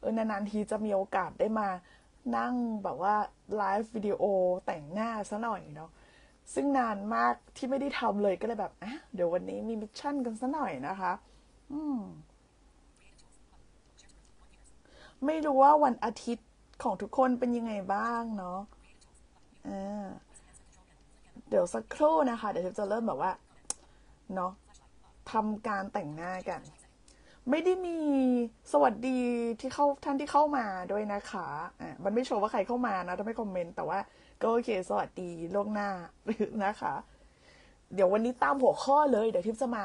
เออนานๆทีจะมีโอกาสได้มานั่งแบบว่าไลฟ์วิดีโอแต่งหน้าซะหน่อยเนาะซึ่งนานมากที่ไม่ได้ทำเลยก็เลยแบบอะเดี๋ยววันนี้มีมิชชั่นกันซะหน่อยนะคะ อืม ไม่รู้ว่าวันอาทิตย์ของทุกคนเป็นยังไงบ้างเนาะอ่าเดี๋ยวสักครู่นะคะ เดี๋ยวจะเริ่มแบบว่า เนาะทำการแต่งหน้ากัน ไม่ได้มีสวัสดีที่เข้าท่านที่เข้ามาด้วยนะคะอะมันไม่โชว์ว่าใครเข้ามานะถ้าไม่คอมเมนต์แต่ว่าก็โอเค สวัสดีล่วงหน้านะคะ เดี๋ยววันนี้ตามหัวข้อเลย เดี๋ยวทิพย์จะมา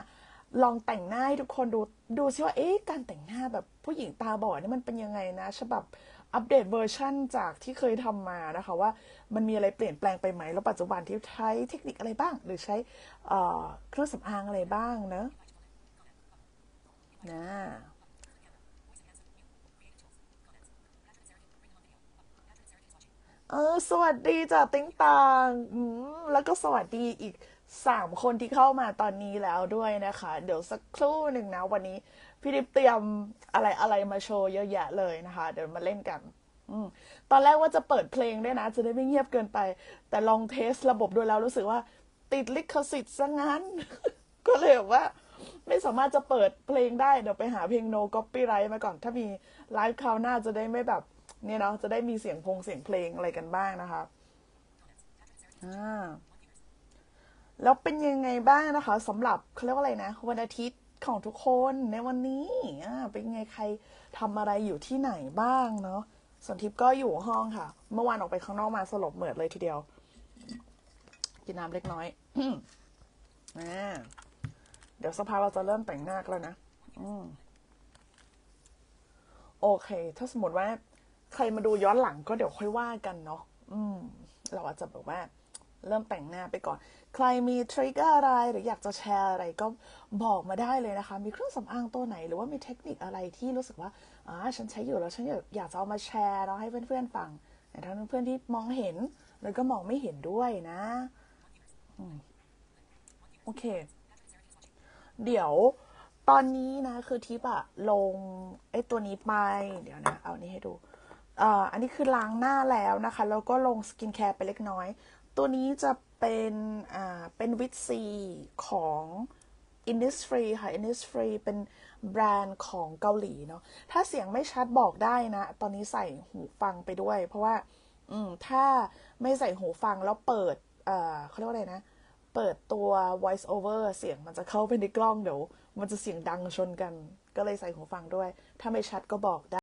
ลองแต่งหน้าให้ทุกคนดูดูซิว่าเอ๊ะการแต่งหน้าแบบผู้หญิงตาบอดนี่มันเป็นยังไงนะฉบับอัปเดตเวอร์ชั่นจากที่เคยทำมานะคะ ว่ามันมีอะไรเปลี่ยนแปลงไปไหม แล้วปัจจุบันที่ใช้เทคนิคอะไรบ้าง หรือใช้เอ่อเครื่องสำอางอะไรบ้างเนอะ นะเออ สวัสดีจ้ะติ๊งตางอืมแล้วก็สวัสดีอีกสามคนที่เข้ามาตอนนี้แล้วด้วยนะคะ เดี๋ยวสักครู่หนึ่งนะ วันนี้พี่ดิบเตรียมอะไรอะไรมาโชว์เยอะแยะเลยนะคะ เดี๋ยวมาเล่นกันอืมตอนแรกว่าจะเปิดเพลงด้วยนะ จะได้ไม่เงียบเกินไป แต่ลองเทสระบบด้วยแล้วรู้สึกว่า ติดลิขสิทธิ์ซะงั้น ก็เลยแบบว่า ไม่สามารถจะเปิดเพลงได้ เดี๋ยวไปหาเพลง no copyright มาก่อน ถ้ามีไลฟ์คราวหน้าจะได้ไม่แบบเนี่ยเนาะจะได้มีเสียงพงเสียงเพลงอะไรกันบ้างนะคะอ่าแล้วเป็นยังไงบ้างนะคะสำหรับเขาเรียกว่าอะไรนะ วันอาทิตย์ของทุกคนในวันนี้อ่าเป็นไงใครทำอะไรอยู่ที่ไหนบ้างเนาะส่วนทิพย์ก็อยู่ห้องค่ะ เมื่อวานออกไปข้างนอกมาสลบเหมือดเลยทีเดียว กินน้ำเล็กน้อยอ่า ดี๋ยวสักพักเราจะเริ่มแต่งหน้ากันแล้วนะอืมโอเค ถ้าสมมติว่า ใครมาดูย้อนหลังก็เดี๋ยวค่อยว่ากันเนาะอืม เราอาจจะแบบว่า เริ่มแต่งหน้าไปก่อน ใครมีทริคอะไรหรืออยากจะแชร์อะไรก็บอกมาได้เลยนะคะ มีเครื่องสำอางตัวไหน หรือว่ามีเทคนิคอะไรที่รู้สึกว่าอ่าฉันใช้อยู่แล้วฉันอยากจะเอามาแชร์เนาะให้เพื่อนๆฟังแต่ทั้งเพื่อนๆที่มองเห็น แล้วก็มองไม่เห็นด้วยนะอโอเค เดี๋ยวตอนนี้นะ คือทิปอะลงไอ้ตัวนี้ไป เดี๋ยวนะ เอานี้ให้ดูเอ่ออันนี้คือล้างหน้าแล้วนะคะ แล้วก็ลงสกินแคร์ไปเล็กน้อย ตัวนี้จะเป็นอ่าเป็นวิตซีของ Innisfree ค่ะ Innisfree เป็นแบรนด์ของเกาหลีเนาะถ้าเสียงไม่ชัดบอกได้นะ ตอนนี้ใส่หูฟังไปด้วย เพราะว่า อืมถ้าไม่ใส่หูฟังแล้วเปิด เอ่อเขาเรียกว่าอะไรนะ เปิดตัว voice over เสียงมันจะเข้าไปในกล้องเดี๋ยว มันจะเสียงดังชนกัน ก็เลยใส่หูฟังด้วย ถ้าไม่ชัดก็บอกได้